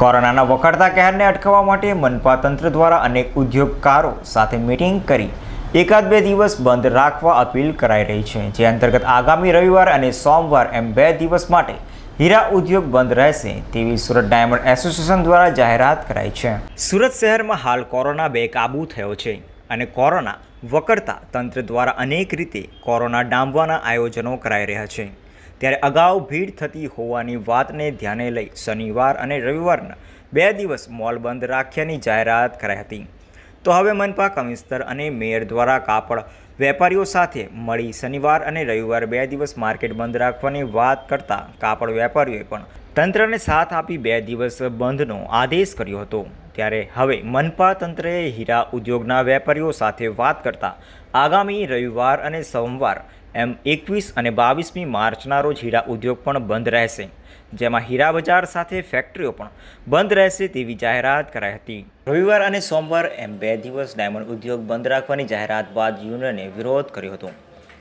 કોરોનાના વખરતા કહેરને અટકાવવા માટે મનપા તંત્ર દ્વારા અનેક ઉદ્યોગકારો સાથે મીટિંગ કરી એકાદ બે દિવસ બંધ રાખવા અપીલ કરાઈ રહી છે, જે અંતર્ગત આગામી રવિવાર અને સોમવાર એમ બે દિવસ માટે હીરા ઉદ્યોગ બંધ રહેશે તેવી સુરત ડાયમંડ એસોસિએશન દ્વારા જાહેરાત કરાઈ છે. સુરત શહેરમાં હાલ કોરોના બે કાબુ થયો છે અને કોરોના વકરતા તંત્ર દ્વારા અનેક રીતે કોરોના ડામવાના આયોજનો કરાઈ રહ્યા છે. ત્યારે અગાઉ ભીડ થતી હોવાની વાતને ધ્યાને લઈ શનિવાર અને રવિવારના બે દિવસ મોલ બંધ રાખ્યાની જાહેરાત કરાઈ હતી. તો હવે મનપા કમિશનર અને મેયર દ્વારા કાપડ વેપારીઓ સાથે મળી શનિવાર અને રવિવાર બે દિવસ માર્કેટ બંધ રાખવાની વાત કરતા કાપડ વેપારીઓએ પણ તંત્રને સાથ આપી બે દિવસ બંધનો આદેશ કર્યો હતો. ત્યારે હવે મનપા તંત્રએ હીરા ઉદ્યોગના વેપારીઓ સાથે વાત કરતા આગામી રવિવાર અને સોમવાર એમ એકવીસ અને બાવીસમી માર્ચના રોજ હીરા ઉદ્યોગ પણ બંધ રહેશે, જેમાં હીરા બજાર સાથે ફેક્ટરીઓ પણ બંધ રહેશે તેવી જાહેરાત કરાઈ હતી. રવિવાર અને સોમવાર એમ બે દિવસ ડાયમંડ ઉદ્યોગ બંધ રાખવાની જાહેરાત બાદ યુનિયને વિરોધ કર્યો હતો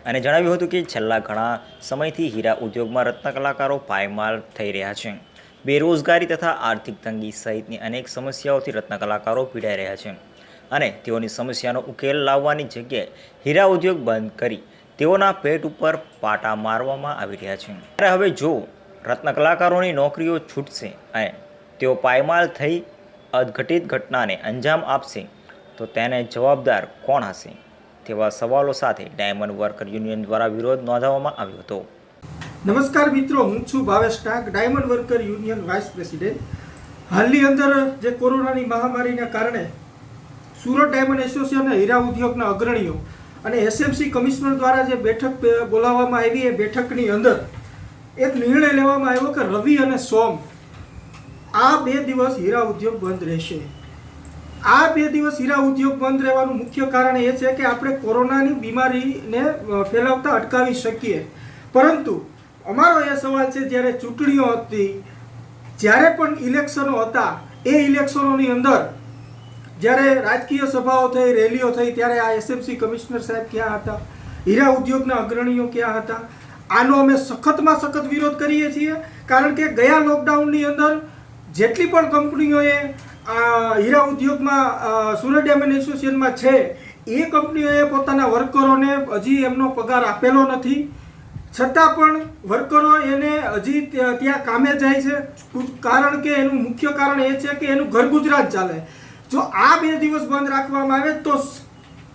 અને જણાવ્યું હતું કે છેલ્લા ઘણા સમયથી હીરા ઉદ્યોગમાં રત્ન કલાકારો પાયમાલ થઈ રહ્યા છે. બેરોજગારી તથા આર્થિક તંગી સહિતની અનેક સમસ્યાઓથી રત્ન કલાકારો પીડાઈ રહ્યા છે અને તેઓની સમસ્યાનો ઉકેલ લાવવાની જગ્યાએ હીરા ઉદ્યોગ બંધ કરી તેઓના પેટ ઉપર પાટા મારવામાં આવી રહ્યા છે. ત્યારે હવે જો રત્ન કલાકારોની નોકરીઓ છૂટશે અને તેઓ પાયમાલ થઈ અઘટિત ઘટનાને અંજામ આપશે, તો તેને જવાબદાર કોણ હશે? તેવા સવાલો સાથે ડાયમંડ વર્કર યુનિયન દ્વારા વિરોધ નોંધાવવામાં આવ્યો હતો. નમસ્કાર મિત્રો, હું છું Bhavesh Tank, diamond worker union vice president. હાલની અંદર જે કોરોનાની મહામારીના કારણે સુરત ડાયમંડ એસોસિએશન અને હીરા ઉદ્યોગના અગ્રણીઓ અને એસએમસી કમિશનર દ્વારા જે બેઠક બોલાવવામાં આવી એ બેઠકની અંદર એક નિર્ણય લેવામાં આવ્યો કે રવિ અને સોમ આ બે દિવસ હીરા ઉદ્યોગ બંધ રહેશે. આ બે દિવસ હીરા ઉદ્યોગ બંધ રહેવાનું મુખ્ય કારણ એ છે કે આપણે કોરોનાની બીમારીને ફેલાવતા અટકાવી શકીએ. પરંતુ અમારો એ સવાલ છે, જ્યારે ચૂંટણીઓ હતી, જ્યારે પણ ઇલેક્શનો હતા, એ ઇલેક્શનોની અંદર જ્યારે રાજકીય સભાઓ થઈ, રેલીઓ થઈ, ત્યારે આ એસએમસી કમિશનર સાહેબ ક્યાં હતા? હીરા ઉદ્યોગના અગ્રણીઓ ક્યાં હતા? આનો અમે સખતમાં સખત વિરોધ કરીએ છીએ, કારણ કે ગયા લોકડાઉનની અંદર જેટલી પણ કંપનીઓએ હીરા ઉદ્યોગમાં સુરત ડાયમંડ એસોસિએશનમાં છે, એ કંપનીઓએ પોતાના વર્કરોને હજી એમનો પગાર આપેલો નથી. છતાં પણ વર્કરો એને હજી ત્યાં કામે જાય છે. કારણ કે એનું મુખ્ય કારણ એ છે કે એનું ઘર ગુજરાત ચાલે. જો આ બે દિવસ બંધ રાખવામાં આવે તો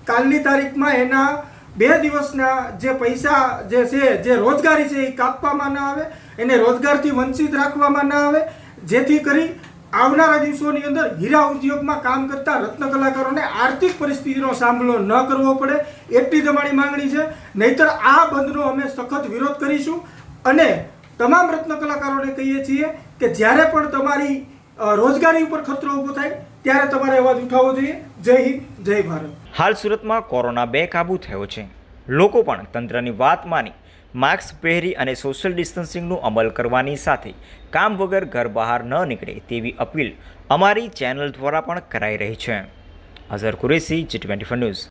કાલની તારીખમાં એના બે દિવસના જે પૈસા જે છે, જે રોજગારી છે એ કાપવામાં ના આવે, એને રોજગારથી વંચિત રાખવામાં ના આવે, જેથી કરી આવનારા દિવસોની અંદર હીરા ઉદ્યોગમાં કામ કરતા રત્ન કલાકારોને આર્થિક પરિસ્થિતિનો સામનો ન કરવો પડે, એટલી તમારી માંગણી છે. નહીતર આ બંધનો અમે સખત વિરોધ કરીશું અને તમામ રત્ન કલાકારોને કહીએ છીએ કે જ્યારે પણ તમારી રોજગારી ઉપર ખતરો ઊભો થાય ત્યારે તમારે અવાજ ઉઠાવવો જોઈએ. જય હિન્દ, જય ભારત. હાલ સુરતમાં કોરોના બેકાબુ થયો છે. લોકો પણ તંત્રની વાત માની માસ્ક પહેરી અને સોશિયલ ડિસ્ટન્સિંગનું અમલ કરવાની સાથે કામ વગર ઘર બહાર ન નીકળે તેવી અપીલ અમારી ચેનલ દ્વારા પણ કરાઈ રહી છે. Azhar Qureshi G twenty news